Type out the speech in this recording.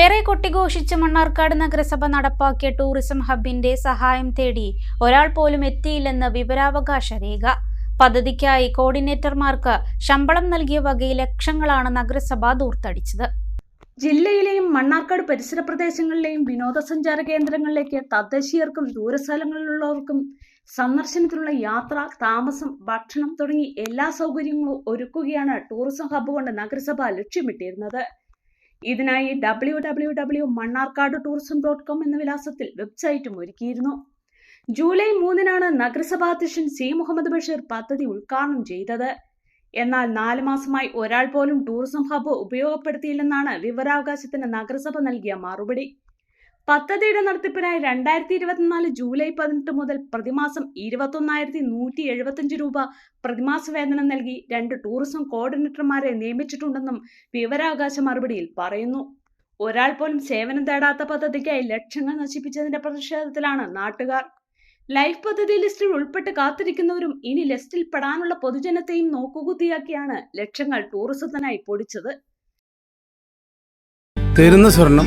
ഏറെ കൊട്ടിഘോഷിച്ച് മണ്ണാർക്കാട് നഗരസഭ നടപ്പാക്കിയ ടൂറിസം ഹബിന്റെ സഹായം തേടി ഒരാൾ പോലും എത്തിയില്ലെന്ന് വിവരാവകാശ രേഖ. പദ്ധതിക്കായി കോർഡിനേറ്റർമാർക്ക് ശമ്പളം നൽകിയ വകയിൽ ലക്ഷങ്ങളാണ് നഗരസഭ ദൂർത്തടിച്ചത്. ജില്ലയിലെയും മണ്ണാർക്കാട് പരിസര പ്രദേശങ്ങളിലെയും വിനോദസഞ്ചാര കേന്ദ്രങ്ങളിലേക്ക് തദ്ദേശീയർക്കും ദൂരസ്ഥലങ്ങളിലുള്ളവർക്കും സന്ദർശനത്തിനുള്ള യാത്ര താമസം ഭക്ഷണം തുടങ്ങി എല്ലാ സൗകര്യങ്ങളും ഒരുക്കുകയാണ് ടൂറിസം ഹബ്ബ് കൊണ്ട് നഗരസഭ ലക്ഷ്യമിട്ടിരുന്നത്. ഇതിനായി W W W Mannarkkad tourism dot com എന്ന വിലാസത്തിൽ വെബ്സൈറ്റും ഒരുക്കിയിരുന്നു. ജൂലൈ മൂന്നിനാണ് നഗരസഭാ അധ്യക്ഷൻ സി മുഹമ്മദ് ബഷീർ പദ്ധതി ഉദ്ഘാടനം ചെയ്തത്. എന്നാൽ നാല് മാസമായി ഒരാൾ പോലും ടൂറിസം ഹബ്ബ് ഉപയോഗപ്പെടുത്തിയില്ലെന്നാണ് വിവരാവകാശത്തിന് നഗരസഭ നൽകിയ മറുപടി. പദ്ധതിയുടെ നടത്തിപ്പിനായി രണ്ടായിരത്തി ഇരുപത്തിനാല് ജൂലൈ പതിനെട്ട് മുതൽ പ്രതിമാസം ഇരുപത്തൊന്നായിരത്തി നൂറ്റി എഴുപത്തിയഞ്ച് രൂപ പ്രതിമാസ വേതനം നൽകി രണ്ട് ടൂറിസം കോർഡിനേറ്റർമാരെ നിയമിച്ചിട്ടുണ്ടെന്നും വിവരാവകാശ മറുപടിയിൽ പറയുന്നു. ഒരാൾ പോലും സേവനം തേടാത്ത പദ്ധതിക്കായി ലക്ഷങ്ങൾ നശിപ്പിച്ചതിന്റെ പ്രതിഷേധത്തിലാണ് നാട്ടുകാർ. ലൈഫ് പദ്ധതി ലിസ്റ്റിൽ ഉൾപ്പെട്ട് കാത്തിരിക്കുന്നവരും ഇനി ലിസ്റ്റിൽ പെടാനുള്ള പൊതുജനത്തെയും നോക്കുകുത്തിയാക്കിയാണ് ലക്ഷങ്ങൾ ടൂറിസത്തിനായി പൊടിച്ചത്. തരുന്ന സ്വർണം